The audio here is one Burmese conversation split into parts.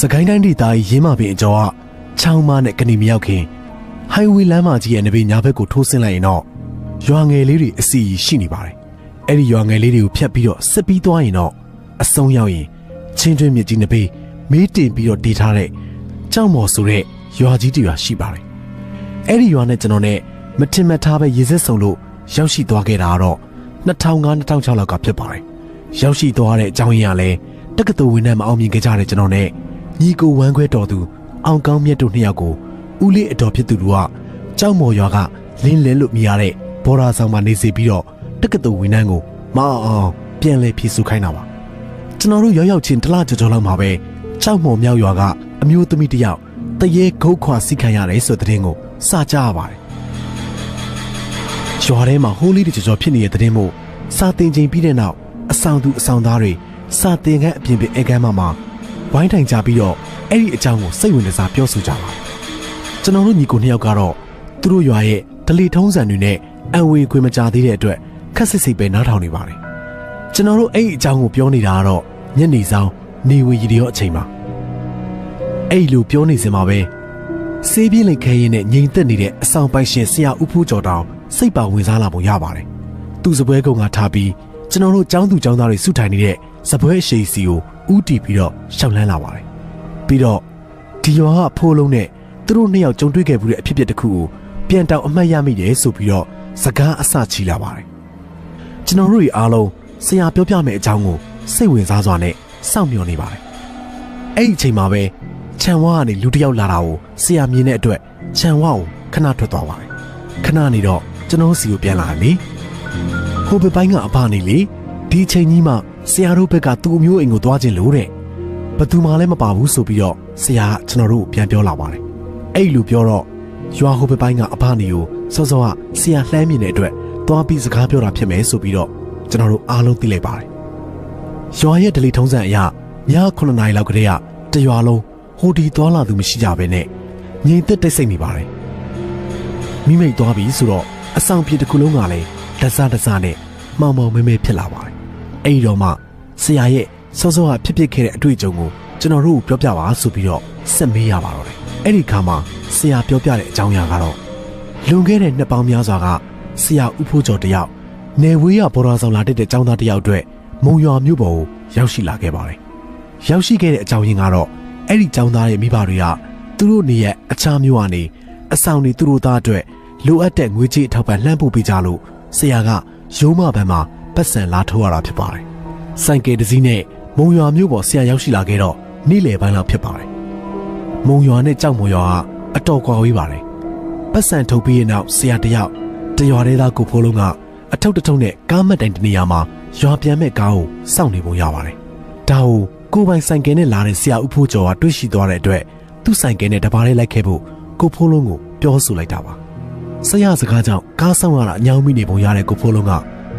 စကိုင်းတိုင်းဒေသကြီးရင်းမာပင်အကျော်ကချောင်းမနဲ့ကနေမရောက်ခင်ဟိုင်ဝေးလမ်းမကြီးရဲ့နဘေးညာဘက်ကိုထိုးဆင်းလိုက်ရင်တော့ရွာငယ်လေးတွေအစီအီရှိနေပါတယ်။အဲ့ဒီရွာငယ်လေးတွေကိုဖျက်ပြီးတော့စစ်ပြီးသွားရင်တော့အဆုံးရောက်ရင်ချင်းတွင်းမြစ်ကြီးနဘေးမေးတင်ပြီးတော့တည်ထားတဲ့ကြောက်မော်ဆိုတဲ့ရွာကြီးတစ်ရွာရှိပါတယ်။အဲ့ဒီရွာနဲ့ကျွန်တော်နဲ့မထင်မှတ်ထားပဲရေစက်ဆုံလို့ရောက်ရှိသွားခဲ့တာကတော့2005-2006လောက်ကဖြစ်ပါတယ်။ရောက်ရှိသွားတဲ့အကြောင်းရင်းကလည်းတက္ကသိုလ်ဝင်နဲ့မအောင်မြင်ခဲ့ကြတဲ့ကျွန်တော်နဲ့ ညီကိုဝမ်းခွဲတော်သူအောင်ကောင်းမြတ်တို့နှစ်ယောက်ကိုဦးလေးအတော်ဖြစ်သူတို့ကကြောက်မော်ရွာကလင်းလင်းလို့မြည်ရတဲ့ဘော်ရာဆောင်မှာနေစီပြီးတော့တက္ကသိုလ်ဝင်နှန်းကိုမအောင်အောင်ပြန်လဲဖြည့်ဆူခိုင်းတာပါကျွန်တော်တို့ရောက်ရောက်ချင်းတလားကြော်ကြော်လောက်မှာပဲကြောက်မော်မြောက်ရွာကအမျိုးသမီးတစ်ယောက်တရေခုတ်ခွာစီခံရတယ်ဆိုတဲ့တဲ့င်းကိုစကြရပါတယ်ရွာထဲမှာဟိုးလေးတကြော်ကြော်ဖြစ်နေတဲ့တဲ့င်းမို့စာတင်ချိန်ပြီးတဲ့နောက်အဆောင်သူအဆောင်သားတွေစာတင်ခန်းအပြင်ပြင်အဲကမ်းမှာမှာ ဝိုင်းထိုင်ကြပြီးတော့အဲ့ဒီအကြောင်းကိုစိတ်ဝင်စားပြောဆိုကြပါတယ်ကျွန်တော်တို့ညီကိုနှစ်ယောက်ကတော့သူတို့ရွာရဲ့ဒလီထုံးစံတွေနဲ့အံဝေခွေမကြသေးတဲ့အတွက်ခက်စစ်စစ်ပဲနားထောင်နေပါတယ်ကျွန်တော်တို့အဲ့ဒီအကြောင်းကိုပြောနေတာကတော့ညနေဆောင်နေဝေရီရောအချိန်မှာအဲ့လိုပြောနေစင်မှာပဲစေးပြင်းလိန်ခဲရင်နဲ့ငြိမ်သက်နေတဲ့အဆောင်ပိုင်ရှင်ဆရာဦးဖူးကျော်တောင်စိတ်ပါဝင်စားလာပုံရပါတယ်သူစပွဲကုံကထားပြီးကျွန်တော်တို့ចောင်းသူចောင်းသားတွေစုထိုင်နေတဲ့စပွဲအရှိစီကို ဥတီပြီးတော့ရှောက်လန်းလာပါတယ်ပြီးတော့ဒီရွာကဖိုးလုံးနဲ့သူတို့နှစ်ယောက်ကြုံတွေ့ခဲ့မှုတဲ့အဖြစ်အပျက်တစ်ခုကိုပြန်တောင်အမှတ်ရမိတယ်ဆိုပြီးတော့စကားအစချီလာပါတယ်ကျွန်တော်တို့တွေအားလုံးဆရာပြောပြမယ့်အကြောင်းကိုစိတ်ဝင်စားစွာနဲ့စောင့်မျှော်နေပါတယ်အဲ့ဒီအချိန်မှာပဲခြံဝါကနေလူတစ်ယောက်လာတာကိုဆရာမြင်တဲ့အတွက်ခြံဝါကိုခဏထွက်သွားပါတယ်ခဏနေတော့ကျွန်တော်စီကိုပြန်လာတယ်လေဟိုဘက်ပိုင်းကအဖနေလေဒီအချိန်ကြီးမှ ဆရာတို့ဘက်ကသူ့အမျိုးအိမ်ကိုသွားခြင်းလို့တဲ့ဘသူမှလည်းမပါဘူးဆိုပြီးတော့ဆရာကကျွန်တော်တို့ကိုပြန်ပြောလာပါတယ်အဲ့လိုပြောတော့ရွာဟိုဘက်ပိုင်းကအဖနေကိုစောစောကဆရာလှမ်းမြင်တဲ့အတွက်သွားပြီးစကားပြောတာဖြစ်မယ်ဆိုပြီးတော့ကျွန်တော်တို့အားလုံးသိလိုက်ပါတယ်ရွာရဲ့ဒလီထုံးစံအရည9နာရီလောက်ကတည်းကတရွာလုံးဟိုဒီသွားလာသူမရှိကြဘဲနဲ့ငြိမ်သက်တိတ်ဆိတ်နေပါတယ်မိမိတ်သွားပြီဆိုတော့အဆောင်ပြေတစ်ခုလုံးကလည်းလက်စားတစားနဲ့မောင်မောင်မဲမဲဖြစ်လာပါတယ် အဲ့ဒီတော့မှဆရာရဲ့စောစောကဖြစ်ဖြစ်ခဲ့တဲ့အတွေ့အကြုံကိုကျွန်တော်တို့ပြောပြပါဆိုပြီးတော့ဆက်မေးရပါတော့တယ်အဲ့ဒီခါမှာဆရာပြောပြတဲ့အကြောင်းအရာကတော့လွန်ခဲ့တဲ့နှစ်ပေါင်းများစွာကဆရာဦးဖိုးကျော်တယောက်နေဝေးရဘော်ရာဆောင်လာတဲ့ကျောင်းသားတယောက်အတွက်မုံရွာမြို့ပေါ်ကိုရောက်ရှိလာခဲ့ပါတယ်ရောက်ရှိခဲ့တဲ့အကြောင်းရင်းကတော့အဲ့ဒီကျောင်းသားရဲ့မိဘတွေကသူတို့နေရဲ့အခြားမြို့ကနေအဆောင်တွေသူတို့သားအတွက်လိုအပ်တဲ့ငွေကြေးအထောက်ပံ့လှမ်းပို့ပေးကြလို့ဆရာကရုံးမဘက်မှာ ပတ်စံလာထိုးရတာဖြစ်ပါတယ်။စိုက်ကယ်တစ်စီးနဲ့မုံရွာမြို့ပေါ်ဆရာရောက်ရှိလာခဲ့တော့နေ့လယ်ပိုင်းလောက်ဖြစ်ပါတယ်။မုံရွာနဲ့ကြောက်မုံရွာကအတော်ကွာဝေးပါတယ်။ပတ်စံထုတ်ပြီးရဲ့နောက်ဆရာတယောက်တရွာသေးသားကိုဖိုးလုံးကအထုပ်တထုပ်နဲ့ကားမတ်တိုင်တနေရာမှာရွာပြန်မဲ့ကားကိုစောင့်နေပုံရပါတယ်။ဒါကိုကိုပိုင်ဆိုင်ကယ်နဲ့လာတဲ့ဆရာဦးဖိုးကျော်ကတွေ့ရှိသွားတဲ့အတွက်သူ့ဆိုင်ကယ်နဲ့တပါးလေးလိုက်ခဲ့ဖို့ကိုဖိုးလုံးကိုပြောဆိုလိုက်တာပါ။ဆရာစကားကြောင့်ကားဆောင်ရတာအညောင်းမိနေပုံရတဲ့ကိုဖိုးလုံးက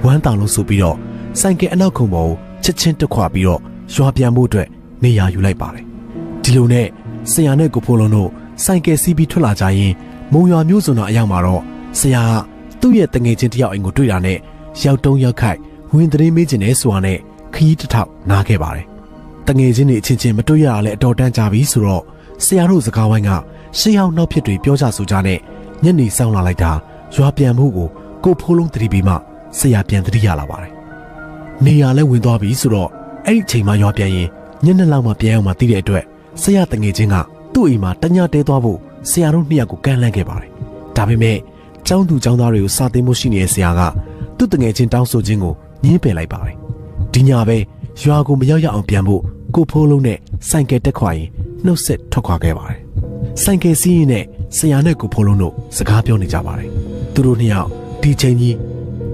ဝမ်းတောင်လို့ဆိုပြီးတော့ဆိုင်ကယ်အနောက်ခုံပေါ်ကိုချက်ချင်းတက်ခွာပြီးတော့ရွာပြန်ဖို့အတွက်နေရာယူလိုက်ပါတယ်။ဒီလိုနဲ့ဆရာနဲ့ကိုဖိုးလုံးတို့ဆိုင်ကယ်စီးပြီးထွက်လာကြရင်မုံရွာမျိုးစုံတော်အရောက်မှာတော့ဆရာကသူ့ရဲ့တငယ်ချင်းတယောက်အိမ်ကိုတွေ့တာနဲ့ရောက်တုံးရောက်ခိုက်ဝင်သတင်းမေးချင်တယ်ဆိုတာနဲ့ခရီးတစ်ထောက်နားခဲ့ပါတယ်။တငယ်ချင်းတွေအချင်းချင်းမတွေ့ရတာလည်းအတော်တန်းကြပြီဆိုတော့ဆရာတို့စကားဝိုင်းကရှေးဟောင်းနောက်ဖြစ်တွေပြောကြဆိုကြနဲ့ညနေဆောင်လာလိုက်တာရွာပြန်မှုကိုကိုဖိုးလုံးတတိပြီးမှ ဆရာပြန်တတိရလာပါတယ်။နေရလဲဝင်သွားပြီဆိုတော့အဲ့ဒီချိန်မှရွာပြန်ရင်ညနေလောက်မှပြန်အောင်မှသိတဲ့အတွက်ဆရာတငယ်ချင်းကသူ့အိမ်မှာတညတဲသွားဖို့ဆရာတို့နှစ်ယောက်ကိုကမ်းလှမ်းခဲ့ပါတယ်။ဒါပေမဲ့ကျောင်းသူကျောင်းသားတွေကိုစာသင်ဖို့ရှိနေတဲ့ဆရာကသူ့တငယ်ချင်းတောင်းဆိုခြင်းကိုညှင်းပယ်လိုက်ပါတယ်။ဒီညပဲရွာကိုမရောက်ရအောင်ပြန်ဖို့ကိုဖိုးလုံးနဲ့ဆိုင်ကယ်တက်ခွာရင်နှုတ်ဆက်ထွက်ခွာခဲ့ပါတယ်။ဆိုင်ကယ်စီးရင်နဲ့ဆရာနဲ့ကိုဖိုးလုံးတို့စကားပြောနေကြပါတယ်။သူတို့နှစ်ယောက်ဒီချိန်ကြီး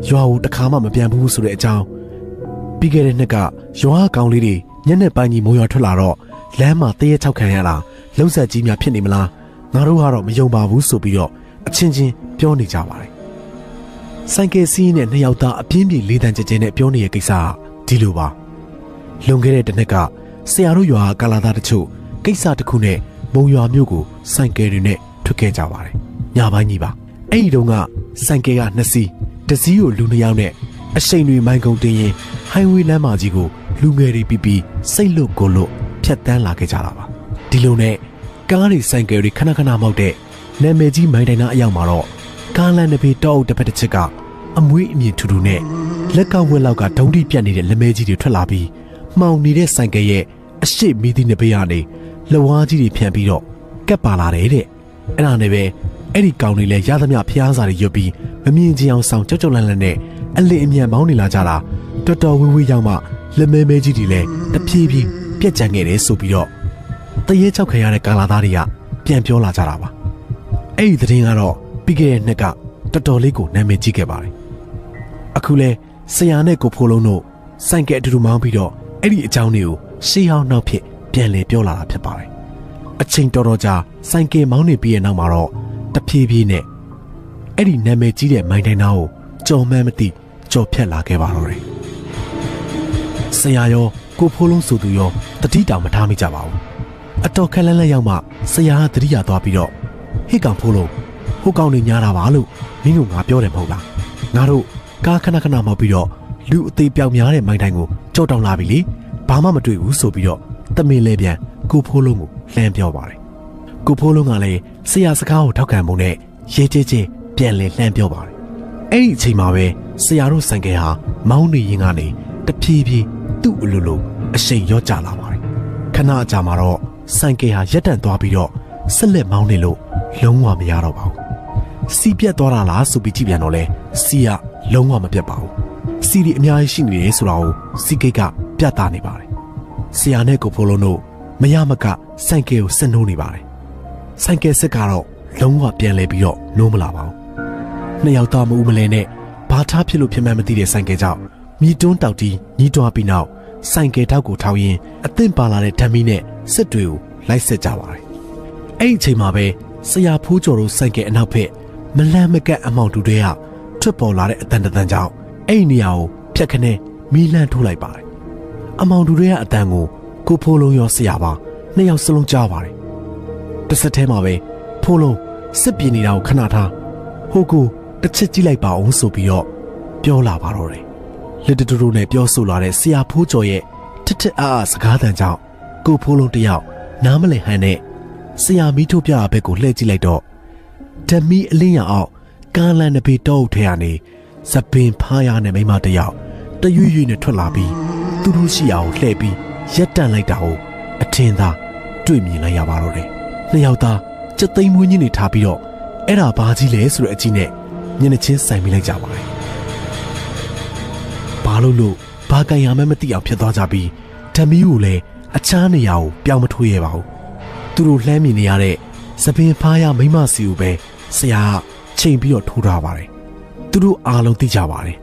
ရွာကိုတခါမှမပြန်ဘူးဆိုတဲ့အကြောင်းပြီးခဲ့တဲ့နှစ်ကရွာကောင်လေးတွေညနေပိုင်းကြီးမိုးရွာထွက်လာတော့လမ်းမှာတရေချောက်ခံရတာလှုပ်ဆက်ကြီးများဖြစ်နေမလားငါတို့ကတော့မယုံပါဘူးဆိုပြီးတော့အချင်းချင်းပြောနေကြပါတယ်ဆိုင်ကယ်စီးနဲ့နှစ်ယောက်သားအပြင်းပြေလေးတန်းကြဲကြဲနဲ့ပြောနေတဲ့ကိစ္စကဒီလိုပါလွန်ခဲ့တဲ့တစ်နှစ်ကဆရာတို့ရွာကာလာသားတချို့ကိစ္စတစ်ခုနဲ့မုံရွာမြို့ကိုဆိုင်ကယ်တွေနဲ့ထွက်ခဲ့ကြပါတယ်ညပိုင်းကြီးပါအဲ့ဒီတုန်းကဆိုင်ကယ်ကနှစ်စီး တစ်စီးကိုလူနှစ်ယောက်နဲ့အရှိန်တွေမိုင်းကုန်တင်ရင်ဟိုင်ဝေးလမ်းမကြီးကိုလူငယ်တွေပြီးပြီးစိတ်လွတ်ကိုလွတ်ဖြတ်တန်းလာခဲ့ကြတာပါဒီလိုနဲ့ကားတွေဆိုင်ကယ်တွေခဏခဏမောက်တဲ့နာမည်ကြီးမိုင်းတိုင်နာအရောက်မှာတော့ကားလန်တစ်ပေတောက်တစ်ဖက်တစ်ချက်ကအမွေးအမြင့်ထူထူနဲ့လက်ကဝက်လောက်ကဒုံတိပြတ်နေတဲ့လက်မဲကြီးတွေထွက်လာပြီးမှောင်နေတဲ့ဆိုင်ကယ်ရဲ့အရှိမီးသီးနှစ်ပေကနေလဝါးကြီးတွေဖြန့်ပြီးတော့ကက်ပါလာတယ်တဲ့အဲ့ဒါနဲ့ပဲ အဲ့ဒီကောင်တွေလည်းရသမျှဖျားစာတွေရွတ်ပြီးမမြင်ချင်အောင်ဆောင်ကြောက်ကြောက်လန့်လန့်နဲ့အလစ်အမြန်မောင်းနေလာကြတာတော်တော်ဝေးဝေးရောက်မှလက်မဲမဲကြီးတွေလည်းတဖြည်းဖြည်းပြက်ကျန်ခဲ့တယ်ဆိုပြီးတော့တရေချောက်ခံရတဲ့ကာလာသားတွေကပြန်ပြောလာကြတာပါအဲ့ဒီသတင်းကတော့ပြီးခဲ့တဲ့နှစ်ကတော်တော်လေးကိုနာမည်ကြီးခဲ့ပါတယ်အခုလဲဆရာနဲ့ကိုဖိုးလုံးတို့စိုင်ကဲအတူတူမောင်းပြီးတော့အဲ့ဒီအကြောင်းတွေကိုရှေးဟောင်းနောက်ဖြစ်ပြန်လည်ပြောလာတာဖြစ်ပါတယ်အချိန်တော်တော်ကြာစိုင်ကဲမောင်းနေပြီးရဲ့နောက်မှာတော့ တဖြည်းဖြည်းနဲ့အဲ့ဒီနာမည်ကြီးတဲ့မိုင်းတိုင်းသားကိုကြော်မှန်းမသိကြော်ဖြတ်လာခဲ့ပါတော့တယ်ဆရာရောကိုဖိုးလုံးဆိုသူရောတတိတောင်မထားမိကြပါဘူးအတော်ခက်လန်းလန်းရောက်မှဆရာကတတိယသွားပြီးတော့ဟိကောင်ဖိုးလုံးဟိုကောင်နေညားတာပါလို့မင်းတို့ငါပြောတယ်မဟုတ်လားငါတို့ကားခဏခဏမောက်ပြီးတော့လူအသေးပြောင်များတဲ့မိုင်းတိုင်းကိုကြောက်တောင်လာပြီလေဘာမှမတွေ့ဘူးဆိုပြီးတော့တမင်လဲပြန်ကိုဖိုးလုံးကိုလှမ်းပြောပါတယ် ကိုဖိုးလုံးကလည်းဆရာစကားကိုထောက်ခံပုံနဲ့ရေးကြည့်ချင်းပြန်လဲလှမ်းပြောပါတယ်အဲ့ဒီအချိန်မှာပဲဆရာတို့ဆိုင်ကယ်ဟာမောင်းနေရင်ကနေတဖြည်းဖြည်းသူ့အလိုလိုအရှိန်ရော့ကျလာပါတယ်ခဏအကြာမှာတော့ဆိုင်ကယ်ဟာရက်တန့်သွားပြီးတော့ဆက်လက်မောင်းနေလို့လုံးဝမရတော့ပါဘူးစီးပြတ်သွားတာလားဆိုပြီးကြည့်ပြန်တော့လဲစီကလုံးဝမပြတ်ပါဘူးစီဒီအများကြီးရှိနေတယ်ဆိုတာကိုစီကိတ်ကပြသနေပါတယ်ဆရာနဲ့ကိုဖိုးလုံးတို့မရမကဆိုင်ကယ်ကိုဆက်နှိုးနေပါတယ် ဆိုင်ကယ်စစ်ကတော့လုံးဝပြန်လဲပြီးတော့နိုးမလာပါဘူးနှစ်ယောက်သားမဦးမလဲနဲ့ဘာထားဖြစ်လို့ဖြစ်မှန်းမသိတဲ့ဆိုင်ကယ်ကြောင့်မြည်တွန်းတောက်တီးညီးတွားပြီးနောက်ဆိုင်ကယ်ထောက်ကိုထောက်ရင်းအသင့်ပါလာတဲ့ဓာမီနဲ့စစ်တွေကိုလိုက်ဆက်ကြပါတယ်အဲ့ဒီအချိန်မှာပဲဆရာဖိုးကျော်တို့ဆိုင်ကယ်အနောက်ဖက်မလန်းမကတ်အမောင်တူတွေကထွက်ပေါ်လာတဲ့အတန်တန်ကြောင့်အဲ့ဒီနေရာကိုဖြတ်ခနဲ့မီးလန့်ထိုးလိုက်ပါတယ်အမောင်တူတွေကအတန်ကိုကိုဖိုးလုံးရောဆရာပါနှစ်ယောက်စလုံးကြားပါတယ် တစ်ဆက်တည်းမှာပဲဖိုးလုံးစစ်ပြေနေတာကိုခဏထားဟိုကိုတစ်ချက်ကြည့်လိုက်ပါအောင်ဆိုပြီးတော့ပြောလာပါတော့တယ်လက်တတူတူနဲ့ပြောဆိုလာတဲ့ဆရာဖိုးကျော်ရဲ့ထစ်ထစ်အားအားစကားတန်ကြောင့်ကိုဖိုးလုံးတယောက်နားမလည်ဟန်နဲ့ဆရာမီးထုတ်ပြဘက်ကိုလှည့်ကြည့်လိုက်တော့ဓမီအလင်းရောင်အောက်ကားလန်နဘေတောအုပ်ထဲကနေစပင်ဖားရနဲ့မိမတယောက်တရွရွနဲ့ထွက်လာပြီးသူတို့ရှိအောင်လှည့်ပြီးရက်တန့်လိုက်တာကိုအထင်သာတွေ့မြင်လိုက်ရပါတော့တယ် နှစ်ယောက်သားစက်သိမ်းမွေးကြီးနေထားပြီးတော့အဲ့ဒါဘာကြီးလဲဆိုတဲ့အကြည့်နဲ့မျက်နှာချင်းဆိုင်မိလိုက်ကြပါတယ်ဘာလို့လို့ဘာကံရမှန်းမသိအောင်ဖြစ်သွားကြပြီးဓမီကိုလည်းအခြားနေရာကိုပြောင်းမထွေးရပါဘူးသူတို့လှမ်းမြင်နေရတဲ့စပင်ဖားရမိမစီကိုပဲဆရာကချိန်ပြီးတော့ထိုးထားပါတယ်သူတို့အားလုံးသိကြပါတယ်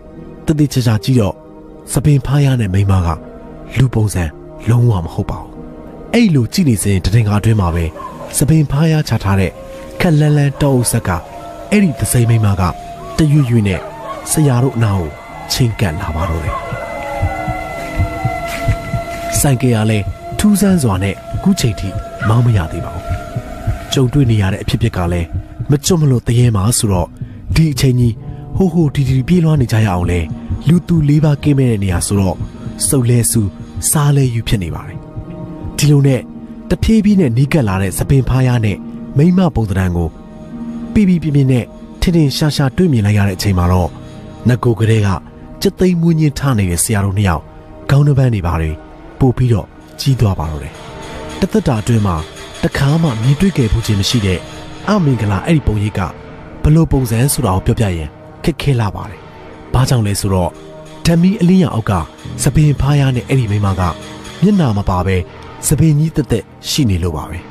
တတိချာချာကြည့်တော့စပင်ဖားရတဲ့မိမကလူပုံစံလုံးဝမဟုတ်ပါဘူးအဲ့လိုကြည့်နေစဉ်တရင်ကားအတွင်းမှာပဲ စပင်ဖားရချထားတဲ့ခက်လန်းလန်းတောအုပ်ဆက်ကအဲ့ဒီသစိမ်းမိမကတရွရွနဲ့ဆရာတို့အနာကိုချင်းကပ်လာပါတော့တယ်ဆိုင်ကယ်ကလည်းထူးဆန်းစွာနဲ့အခုချိန်ထိမောင်းမရသေးပါဘူးကြုံတွေ့နေရတဲ့အဖြစ်အပျက်ကလည်းမကြွမလို့တရေမှာဆိုတော့ဒီအချိန်ကြီးဟိုဟိုတီတီပြေးလွှားနေကြရအောင်လဲလူသူလေးပါးကင်းမဲ့တဲ့နေရာဆိုတော့စုပ်လဲစုစားလဲယူဖြစ်နေပါတယ်ဒီလိုနဲ့ တဖြည်းဖြည်းနဲ့နီးကပ်လာတဲ့သပင်ဖားရနဲ့မိမပုံသဏ္ဍာန်ကိုပြပြပြပြနဲ့ထင်ထင်ရှားရှားတွေ့မြင်လိုက်ရတဲ့အချိန်မှာတော့ငကိုကလေးကစက်သိမ်းမွေးညင်းထားနေတဲ့ဆရာတော်နှစ်ယောက်ခေါင်းနှပန်းနေပါတွေပို့ပြီးတော့ကြီးသွားပါတော့တယ်တသက်တာအတွင်းမှာတခါမှမြင်တွေ့ခဲ့ဘူးခြင်းမရှိတဲ့အမင်္ဂလာအဲ့ဒီပုံရိပ်ကဘလို့ပုံစံဆိုတာကိုပြောပြရင်ခက်ခဲလာပါတယ်။ဘာကြောင့်လဲဆိုတော့ဓမီအလင်းရအောက်ကစပင်ဖားရနဲ့အဲ့ဒီမိမကမျက်နာမပါပဲ စပင်ကြီးတက်တက်ရှိနေလို့ပါပဲ။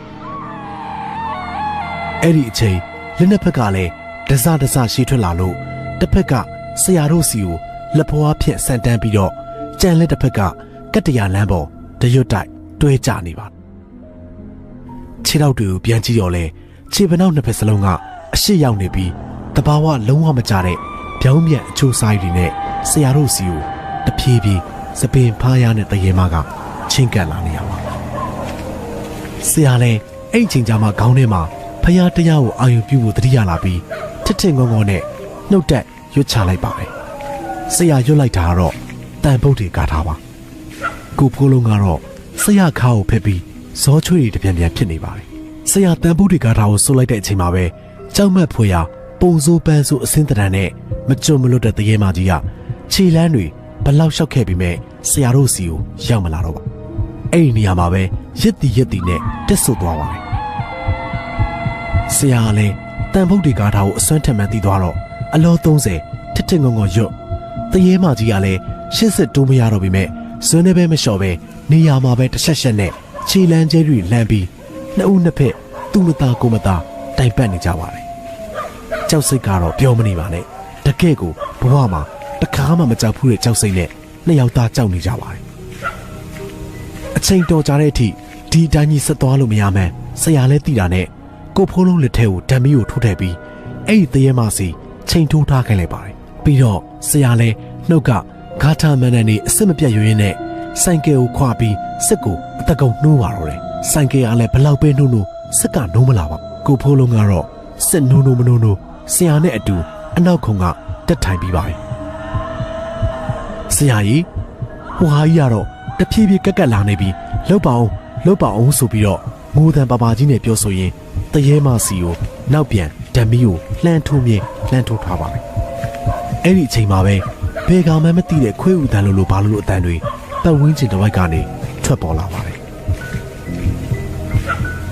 အဲ့ဒီအချိန်လက်နှစ်ဖက်ကလည်းဒစဒစရှေးထွက်လာလို့တစ်ဖက်ကဆရာတို့စီကိုလက်ဖွားဖြင့်ဆန်တန်းပြီးတော့ကြံလက်တစ်ဖက်ကကတ္တရာလမ်းပေါ်တရွတ်တိုက်တွဲကြနေပါခြေထောက်တွေကိုပြန်ကြည့်တော့လဲခြေပနောက်နှစ်ဖက်စလုံးကအရှိရောက်နေပြီးတဘာဝလုံးဝမကြတဲ့ပြောင်းပြန်အချိုးဆိုင်တွေနဲ့ဆရာတို့စီကိုတဖြည်းဖြည်းစပင်ဖားရတဲ့တရေမကချင်းကပ်လာနေရပါ ဆရာလည်းအဲ့ဒီချိန်ကြမှာခေါင်းထဲမှာဖျားတရားကိုအာရုံပြုဖို့တတိယလာပြီးထစ်ထစ်ငုံငုံနဲ့နှုတ်တက်ရွတ်ချလိုက်ပါတယ်ဆရာရွတ်လိုက်တာကတော့တန်ပုတ်တွေကထားပါကိုဖိုးလုံးကတော့ဆရာခါကိုဖက်ပြီးဇောချွေတွေတပြန်ပြန်ဖြစ်နေပါတယ်ဆရာတန်ဖိုးတွေကားထားကိုဆိုလိုက်တဲ့အချိန်မှာပဲကြောက်မက်ဖွေရာပုံစိုးပန်းစိုးအစင်းတရံနဲ့မကြုံမလွတ်တဲ့တရေမကြီးကခြေလန်းတွေဘလောက်လျှောက်ခဲ့ပြီးမဲ့ဆရာတို့စီကိုရောက်မလာတော့ပါ အဲ့ဒီနေရာမှာပဲရစ်တီရစ်တီနဲ့တက်ဆွသွားပါတယ်ဆရာကလည်းတန်ဖို့တွေကားထားကိုအစွမ်းထက်မှန်သိသွားတော့အလော30ထစ်ထစ်ငုံငုံရွတ်တရေမကြီးကလည်းရှစ်စစ်တိုးမရတော့ပြီမဲ့ဇွန်းနေပဲမလျှော်ပဲနေရာမှာပဲတစ်ချက်ချက်နဲ့ခြေလန်းကျဲတွေလှမ်းပြီးနှစ်ဦးနှစ်ဖက်သူ့မသားကိုမသားတိုင်ပတ်နေကြပါတယ်ကြောက်စိတ်ကတော့ပြောမနေပါနဲ့တကယ့်ကိုဘဝမှာတခါမှမကြောက်ဘူးတဲ့ကြောက်စိတ်နဲ့နှစ်ယောက်သားကြောက်နေကြပါတယ်အ ချိန်တော်ကြာတဲ့အထိဒီအတိုင်းကြီးဆက်သွားလို့မရမှန်းဆရာလည်းသိတာနဲ့ကိုဖိုးလုံးလက်ထဲကိုဓာမီကိုထိုးထည့်ပြီးအဲ့ဒီတရေမစီချိန်ထိုးထားခိုင်းလိုက်ပါတယ်ပြီးတော့ဆရာလည်းနှုတ်ကဂါထာမန်နန်နေအစစ်မပြတ်ရွရင်းနဲ့ဆိုင်ကယ်ကိုခွာပြီးစစ်ကိုအတကုံနှိုးပါတော့တယ်ဆိုင်ကယ်ကလည်းဘလောက်ပဲနှိုးနှိုးစစ်ကနှိုးမလာပါကိုဖိုးလုံးကတော့စစ်နှိုးနှိုးမနှိုးနှိုးဆရာနဲ့အတူအနောက်ခုံကတက်ထိုင်ပြီးပါတယ်ဆရာကြီးဟိုဟာကြီးကတော့ တဖြည်းဖြည်းကက်ကက်လာနေပြီးလှုပ်ပါအောင်လှုပ်ပါအောင်ဆိုပြီးတော့ငိုတံပါပါကြီးနဲ့ပြောဆိုရင်တရေမစီကိုနောက်ပြန်ဓမီကိုလှမ်းထိုးမြဲလှမ်းထိုးထားပါတယ်အဲ့ဒီအချိန်မှာပဲဘယ်ကောင်မှမသိတဲ့ခွေးဥတန်လို့လို့ဘာလို့လို့အတန်တွေပတ်ဝန်းကျင်တစ်ဝိုက်ကနေထွက်ပေါ်လာပါတယ်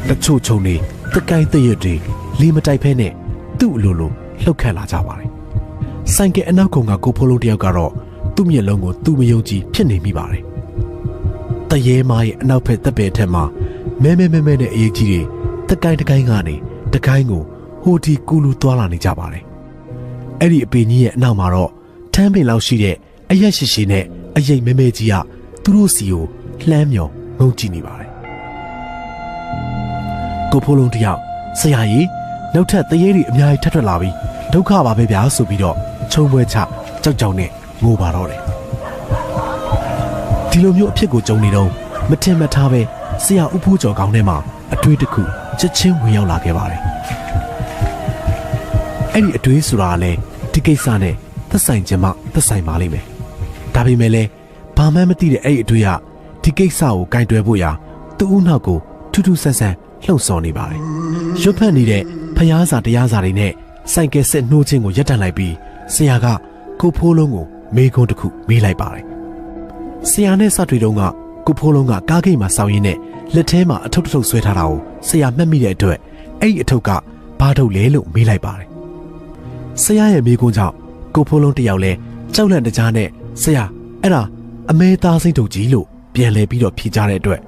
တချို့ချုံနေတကိုင်းတရွတ်တွေလီမတိုက်ဖဲနဲ့သူ့အလိုလိုလှုပ်ခတ်လာကြပါတယ်ဆိုင်ကယ်အနောက်ကောင်ကကိုဖိုးလုံးတယောက်ကတော့သူ့မျက်လုံးကိုသူ့မယုံကြည်ဖြစ်နေမိပါတယ် တရေမားရဲ့အနောက်ဖက်တပ်ပယ်ထက်မှာမဲမဲမဲမဲနဲ့အရေးကြီးတွေတကိုင်းတကိုင်းကနေတကိုင်းကိုဟိုတီကူလူသွားလာနေကြပါတယ်အဲ့ဒီအပင်ကြီးရဲ့အနောက်မှာတော့ထမ်းပင်လောက်ရှိတဲ့အရက်ရှိရှိနဲ့အရိပ်မဲမဲကြီးကသူတို့စီကိုလှမ်းမြော်ငုံကြည့်နေပါတယ်ကိုဖိုးလုံးတယောက်ဆရာကြီးနောက်ထပ်တရေတွေအများကြီးထပ်ထွက်လာပြီးဒုက္ခပါပဲဗျာဆိုပြီးတော့ချုံပွဲချကြောက်ကြောက်နဲ့ငိုပါတော့တယ် ဒီလိုမျိုးအဖြစ်ကိုကြုံနေတော့မထင်မှတ်ထားပဲဆရာဥဖိုးကျော်ကောင်းထဲမှာအတွေးတစ်ခုချက်ချင်းဝင်ရောက်လာခဲ့ပါတယ်အဲ့ဒီအတွေးဆိုတာကလည်းဒီကိစ္စနဲ့သက်ဆိုင်ခြင်းမှသက်ဆိုင်ပါလိမ့်မယ်ဒါပေမဲ့လည်းဘာမှမသိတဲ့အဲ့ဒီအတွေးကဒီကိစ္စကိုကင်တွယ်ဖို့ရာသူ့ဦးနောက်ကိုထူးထူးဆန်းဆန်းလှုပ်ဆော်နေပါတယ်ရွတ်ဖက်နေတဲ့ဖျားစာတရားစာတွေနဲ့စိုက်ကယ်ဆက်နှိုးခြင်းကိုရပ်တန့်လိုက်ပြီးဆရာကကိုဖိုးလုံးကိုမေးခွန်းတစ်ခုမေးလိုက်ပါတယ် ဆရာနဲ့စတွေ့တုန်းကကိုဖိုးလုံးကကားဂိတ်မှာစောင်းရင်းနဲ့လက်ထဲမှာအထုပ်တစ်ထုပ်ဆွဲထားတာကိုဆရာမှတ်မိတဲ့အတွက်အဲ့ဒီအထုပ်ကဘာထုတ်လဲလို့မေးလိုက်ပါတယ်ဆရာရဲ့မေးခွန်းကြောင့်ကိုဖိုးလုံးတယောက်လဲကြောက်လန့်တကြားနဲ့ဆရာအဲ့ဒါအမဲသားစိတ်ထုတ်ကြီးလို့ပြန်လဲပြီးတော့ဖြေကြတဲ့အတွက်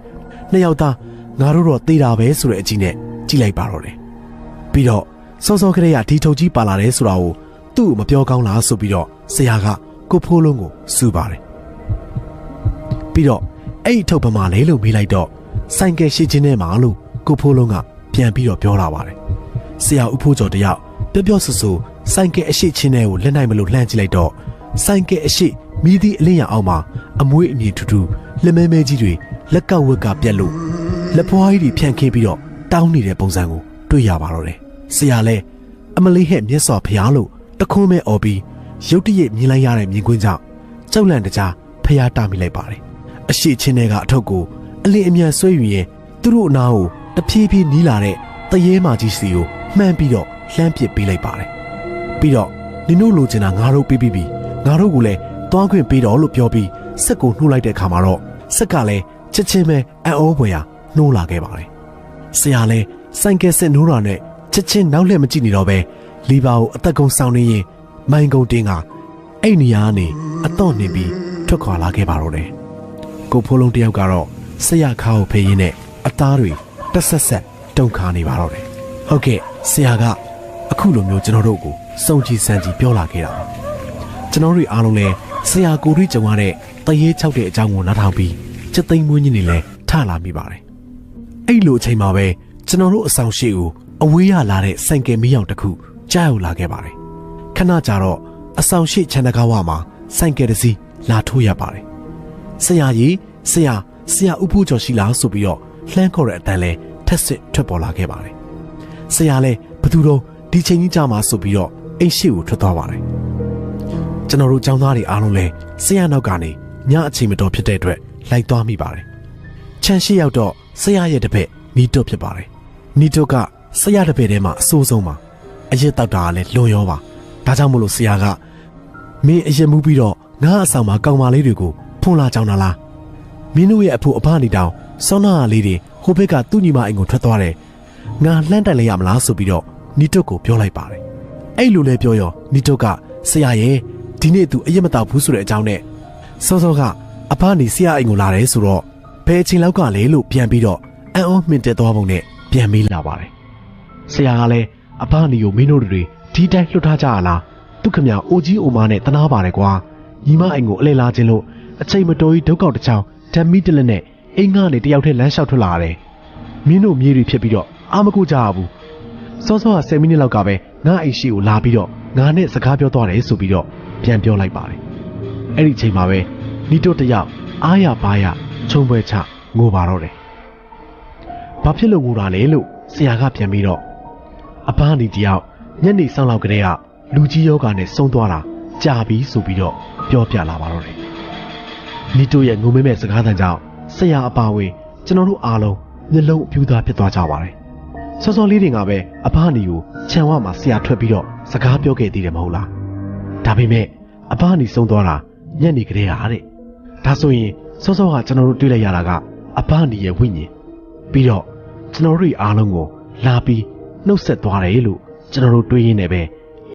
နှစ်ယောက်သားငါတို့တော့သေးတာပဲဆိုတဲ့အကြည့်နဲ့ကြည့်လိုက်ပါတော့တယ်ပြီးတော့စောစောကလေးကဒီထုတ်ကြီးပါလာတယ်ဆိုတာကိုသူ့ကိုမပြောကောင်းလားဆိုပြီးတော့ဆရာကကိုဖိုးလုံးကိုစူပါတယ် ပြီးတော့အဲ့ဒီထုတ်ပမာလဲလို့မေးလိုက်တော့ဆိုင်ကယ်ရှိချင်းထဲမှာလို့ကိုဖိုးလုံးကပြန်ပြီးတော့ပြောလာပါတယ်ဆရာဦးဖိုးကျော်တယောက်ပြောပြောဆူဆူဆိုင်ကယ်အရှိချင်းထဲကိုလက်နိုင်မလို့လှမ်းကြည့်လိုက်တော့ဆိုင်ကယ်အရှိမိသည့်အလင်းရအောင်မှာအမွေးအမြင်ထူးထူးလက်မဲမဲကြီးတွေလက်ကဝက်ကပြက်လို့လက်ဖွားကြီးတွေဖြန့်ခင်းပြီးတော့တောင်းနေတဲ့ပုံစံကိုတွေ့ရပါတော့တယ်ဆရာလဲအမလေးဟဲ့မျက်စော်ဖျားလို့တခွန်းမဲ့អော်ပြီးရုတ်တရက်မြင်လိုက်ရတဲ့မြင်ကွင်းကြောင့်ကြောက်လန့်တကြားဖျားတာမိလိုက်ပါတယ် အရှိချင်းတွေကအထုပ်ကိုအလင်းအမြန်ဆွဲယူရင်သူတို့အနာကိုတဖြည်းဖြည်းနီးလာတဲ့တရေမာကြီးစီကိုမှန်းပြီးတော့လှမ်းပစ်ပေးလိုက်ပါတယ်ပြီးတော့နင်တို့လိုချင်တာငါတို့ပြီးပြီးပြီငါတို့ကလည်းတွားခွင့်ပေးတော့လို့ပြောပြီးစက်ကိုနှိုးလိုက်တဲ့အခါမှာတော့စက်ကလည်းချက်ချင်းပဲအံ့ဩဖွယ်ရာနှိုးလာခဲ့ပါတယ်ဆရာလည်းဆိုင်ကယ်စစ်နှိုးတာနဲ့ချက်ချင်းနောက်လှည့်မကြည့်နေတော့ပဲလီဘာကိုအသက်ကုန်းဆောင်နေရင်မိုင်ကုန်းတင်းကအဲ့နေရာကနေအတော့နေပြီးထွက်ခွာလာခဲ့ပါတော့တယ် ကိုဖိုးလုံးတယောက်ကတော့ဆရာခါကိုဖေးရင်းနဲ့အသားတွေတက်ဆက်ဆက်တုံခါနေပါတော့တယ်ဟုတ်ကဲ့ဆရာကအခုလိုမျိုးကျွန်တော်တို့ကိုစုံကြည်စံကြည်ပြောလာခဲ့တာပါကျွန်တော်တို့အားလုံးလည်းဆရာကိုရီကြုံရတဲ့တရေချောက်တဲ့အကြောင်းကိုနားထောင်ပြီးစက်သိမ်းမွေးညင်းနေလဲထလာမိပါတယ်အဲ့လိုအချိန်မှာပဲကျွန်တော်တို့အဆောင်ရှိကိုအဝေးရလာတဲ့စိုင်ကယ်မီးရောင်တစ်ခုကြားရောက်လာခဲ့ပါတယ်ခဏကြာတော့အဆောင်ရှိချန်တကားဝမှာစိုင်ကယ်တစ်စီးလာထိုးရပါတယ် ဆရာကြီးဆရာဆရာဥဖို့ကျော်ရှိလားဆိုပြီးတော့လှမ်းခေါ်တဲ့အတန်လဲထက်စစ်ထွက်ပေါ်လာခဲ့ပါတယ်ဆရာလဲဘသူတော့ဒီချိန်ကြီးကြာမှဆိုပြီးတော့အိမ်ရှိကိုထွက်သွားပါတယ်ကျွန်တော်တို့ចောင်းသားတွေအားလုံးလဲဆရာနောက်ကနေညအချိန်မတော်ဖြစ်တဲ့အတွက်လိုက်သွားမိပါတယ်ချန်ရှိရောက်တော့ဆရာရဲ့တပည့်နီတွတ်ဖြစ်ပါတယ်နီတွတ်ကဆရာတပည့်ထဲမှာအဆိုးဆုံးပါအရက်တောက်တာကလည်းလွန်ရောပါဒါကြောင့်မို့လို့ဆရာကမင်းအရက်မှုပြီးတော့ငါအဆောင်မှာကောင်မလေးတွေကို ဖွန်လာကြောင်းလားမင်းတို့ရဲ့အဖို့အဖနေတောင်စောနာလေးတွေဟိုဘက်ကသူ့ညီမအိမ်ကိုထွက်သွားတယ်ငါလှမ်းတက်လိုက်ရမလားဆိုပြီးတော့နီတွတ်ကိုပြောလိုက်ပါတယ်အဲ့လိုလဲပြောရောနီတွတ်ကဆရာရဲ့ဒီနေ့သူအရက်မတောက်ဘူးဆိုတဲ့အကြောင်းနဲ့စောစောကအဖနေဆရာအိမ်ကိုလာတယ်ဆိုတော့ဘယ်အချိန်လောက်ကလဲလို့ပြန်ပြီးတော့အံ့ဩမှင်တက်သွားပုံနဲ့ပြန်မေးလာပါတယ်ဆရာကလည်းအဖနီကိုမင်းတို့တွေဒီတိုင်းလွတ်ထားကြရလားသူခမအိုကြီးအိုမားနဲ့တနာပါတယ်ကွာညီမအိမ်ကိုအလဲလာခြင်းလို့ အချိန်မတော်ကြီးဒုက္ခတစ်ချောင်းဓမ္မီတလက်နဲ့အိမ်ကနေတယောက်တည်းလမ်းလျှောက်ထွက်လာရတယ်မင်းတို့မြေတွေဖြစ်ပြီးတော့အာမကူကြရဘူးစောစောက10မိနစ်လောက်ကပဲငါအိမ်ရှိကိုလာပြီးတော့ငါနဲ့စကားပြောသွားတယ်ဆိုပြီးတော့ပြန်ပြောလိုက်ပါတယ်အဲ့ဒီအချိန်မှာပဲနီတိုတယောက်အားရပါးရခြုံပွဲချငိုပါတော့တယ်ဘာဖြစ်လို့ငိုတာလဲလို့ဆရာကပြန်ပြီးတော့အပားနီတယောက်ညနေဆောင်လောက်ကလေးကလူကြီးယောဂာနဲ့ဆုံးသွားတာကြာပြီဆိုပြီးတော့ပြောပြလာပါတော့တယ် နီတိုရဲ့ငုံမဲမဲ့စကားသံကြောင့်ဆရာအပါဝင်ကျွန်တော်တို့အားလုံးမျက်လုံးအပြူသားဖြစ်သွားကြပါတယ်စောစောလေးတွေကပဲအပားနီကိုခြံဝမှာဆရာထွက်ပြီးတော့စကားပြောခဲ့သေးတယ်မဟုတ်လားဒါပေမဲ့အပားနီဆုံးသွားတာညနေကလေးဟာတဲ့ဒါဆိုရင်စောစောကကျွန်တော်တို့တွေ့လိုက်ရတာကအပားနီရဲ့ဝိညာဉ်ပြီးတော့ကျွန်တော်တို့အားလုံးကိုလာပြီးနှုတ်ဆက်သွားတယ်လို့ကျွန်တော်တို့တွေးရင်းနဲ့ပဲ